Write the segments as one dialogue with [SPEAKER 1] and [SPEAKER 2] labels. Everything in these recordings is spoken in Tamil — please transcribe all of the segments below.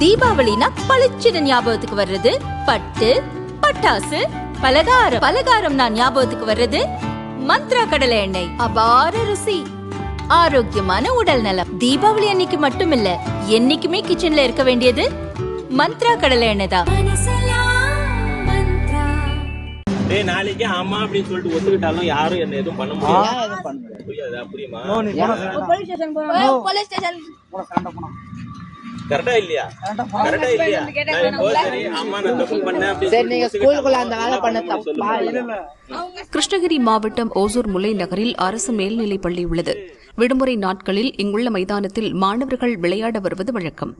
[SPEAKER 1] தீபாவளினா பளிச்சுன்னு ஞாபகத்துக்கு வர்றது பட்டு பட்டாசு பலகாரம் பலகாரம் நான் ஞாபகத்துக்கு வர்றது மந்த்ரா கடலை எண்ணெய் அபார ருசி ஆரோக்கியமான உடல் நலம் தீபாவளி அன்னைக்கு மட்டும் இல்ல என்னைக்குமே கிச்சன்ல இருக்க வேண்டியது மந்த்ரா கடலை எண்ணெய் தான்
[SPEAKER 2] நாளைக்கு ஆமா அப்படின்னு சொல்லிட்டு ஒத்துக்கிட்டாலும் யாரும் என்ன எதுவும் பண்ண முடியாது புரியாதா புரியுமா கரெக்டா இல்லையா? கரெக்டா இல்லையா? நான் இப்போ சரி ஆமா நான் தப்பு பண்ணேன்
[SPEAKER 3] சரி நீங்க ஸ்கூலுக்குள்ள அந்த வேலை பண்ண. தப்பா?
[SPEAKER 4] கிருஷ்ணகிரி மாவட்டம் ஓசூர் முல்லை நகரில் அரசு மேல்நிலைப் பள்ளி உள்ளது. விடுமுறை நாட்களில் இங்குள்ள மைதானத்தில் மாணவர்கள் விளையாட வருவது வழக்கம்.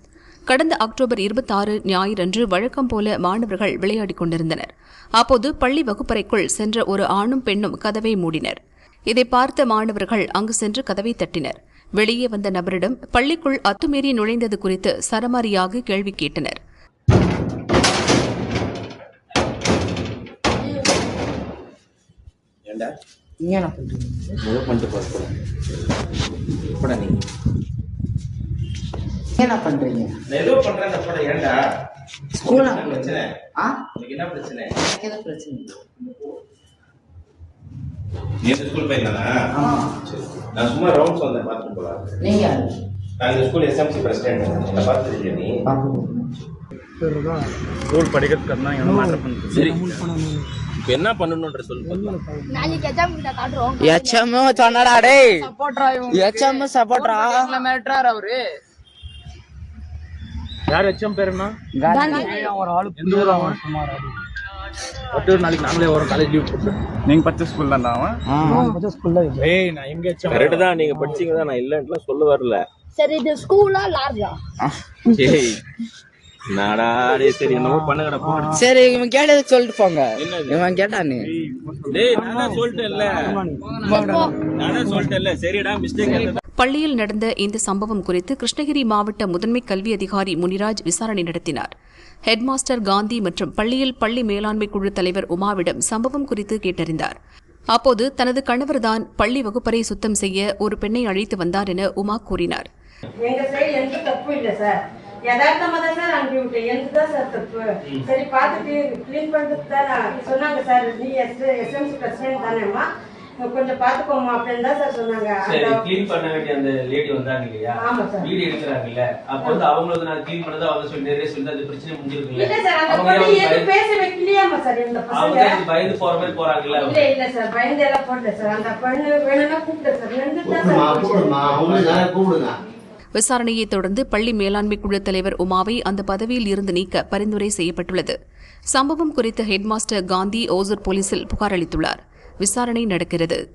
[SPEAKER 4] கடந்த அக்டோபர் 26 ஞாயிறன்று வழக்கம் போல மாணவர்கள் விளையாடிக் கொண்டிருந்தனர். அப்போது பள்ளி வகுப்பறைக்குள் சென்ற ஒரு ஆணும் பெண்ணும் கதவை மூடினர். இதை பார்த்த மாணவர்கள் அங்கு சென்று கதவை தட்டினர். வெளியே வந்த நபரிடம் பள்ளிக்குள் அத்துமீறி நுழைந்தது குறித்து சரமாரியாக கேள்வி கேட்டனர்.
[SPEAKER 3] பண்றீங்க? என்ன பண்றீங்க?
[SPEAKER 2] நீ இந்த ஸ்கூல் பையன் தானா. நான் சும்மா ரவுண்ட்ஸ் வந்தேன் பார்த்துட்டு
[SPEAKER 3] நீங்க? யாரு
[SPEAKER 2] நான் இந்த ஸ்கூல் எஸ்எம்சி பிரசிடென்ட் என்ன பார்த்துருக்கிய நீ?
[SPEAKER 5] ஸ்கூல் படிக்கிறதுக்கு தான் என்ன மேட்டர் பண்ணுறது
[SPEAKER 2] சரி. இப்போ என்ன பண்ணணுன்ற சொல்லு
[SPEAKER 3] எச்எம் சொன்னடா டேய். எச்எம் சப்போர்ட்ரா
[SPEAKER 5] யார் ஹெச்எம் பேர் என்ன?
[SPEAKER 3] காந்தி.
[SPEAKER 5] எந்த ஊர் அவன் சுமார் பத்து ஒரு நாளைக்கு நாங்களே வரோம் காலேஜ் லீவ் போட்டு நீங்க படிச்ச ஸ்கூல் தான்டா அவன்? ஏய் நான் எங்க
[SPEAKER 2] கரெக்ட் தான் நீங்க படிச்சீங்க தான் நான் இல்லைன்ட்டுலாம் சொல்ல வரல.
[SPEAKER 6] சரி இது ஸ்கூலா லார்ஜா
[SPEAKER 2] ஏய் நாடா சரி என்னமோ பண்ணுங்கடா போ.
[SPEAKER 3] சரி இவன் கேட்டது சொல்லிட்டு போங்க? இவன் கேட்டா நீ.
[SPEAKER 2] டேய் நானா சொல்லிட்டேன்ல. நானா சொல்லிட்டேன்ல. சரிடா மிஸ்டேக்
[SPEAKER 4] பள்ளியில் நடந்த இந்த சம்பவம் குறித்து கிருஷ்ணகிரி மாவட்ட முதன்மை கல்வி அதிகாரி முனிராஜ் விசாரணை நடத்தினார். ஹெட்மாஸ்டர் காந்தி மற்றும் பள்ளியில் பள்ளி மேலாண்மை குழு தலைவர் உமாவிடம் சம்பவம் குறித்து கேட்டறிந்தார். அப்போது தனது கணவர்தான் பள்ளி வகுப்பறை சுத்தம் செய்ய ஒரு பெண்ணை அழைத்து வந்தார் என உமா கூறினார்.
[SPEAKER 7] யதார்த்தமா தான் சார் தான் சார் தப்பு? சரி பார்த்துட்டு தான் சொன்னாங்க சார் நீ எஸ் எஸ்எம்சி பிரசிடென்ட் தானேம்மா. கொஞ்சம் பார்த்துக்கோமா அப்படின்னு தான் சார் சொன்னாங்க.
[SPEAKER 8] சரி க்ளீன் பண்ண வேண்டிய அந்த லேடி வந்தாங்க இல்லையா?
[SPEAKER 7] ஆமா சார்.
[SPEAKER 8] வீடியோ எடுக்கிறாங்கல்ல. அப்ப வந்து அவங்களுக்கு நான் க்ளீன் பண்ணது அவங்க சொல்லி நிறைய சொல்லி அந்த பிரச்சனை முடிஞ்சிருக்குல்ல.
[SPEAKER 7] இல்ல சார் அந்த
[SPEAKER 8] அவங்க
[SPEAKER 7] பொண்ணு
[SPEAKER 8] பயந்து-
[SPEAKER 7] பேச வைக்கலையாமா சார் இந்த
[SPEAKER 8] அவங்க
[SPEAKER 7] பசங்க?
[SPEAKER 8] ஏன் பயந்து போற மாதிரி போறாங்கல்ல
[SPEAKER 7] இல்ல இல்ல சார் பயந்து எல்லாம் போடல சார் அந்த பொண்ணு வேணும்னா கூப்பிட்டு சார் நின்று தான் சார் போச்சு.
[SPEAKER 4] விசாரணையைத் தொடர்ந்து பள்ளி மேலாண்மை குழு தலைவர் உமாவை அந்த பதவியில் இருந்து நீக்க பரிந்துரை செய்யப்பட்டுள்ளது. சம்பவம் குறித்து ஹெட்மாஸ்டர் காந்தி ஓசூர் போலீசில் புகார் அளித்துள்ளார். விசாரணை நடக்கிறது.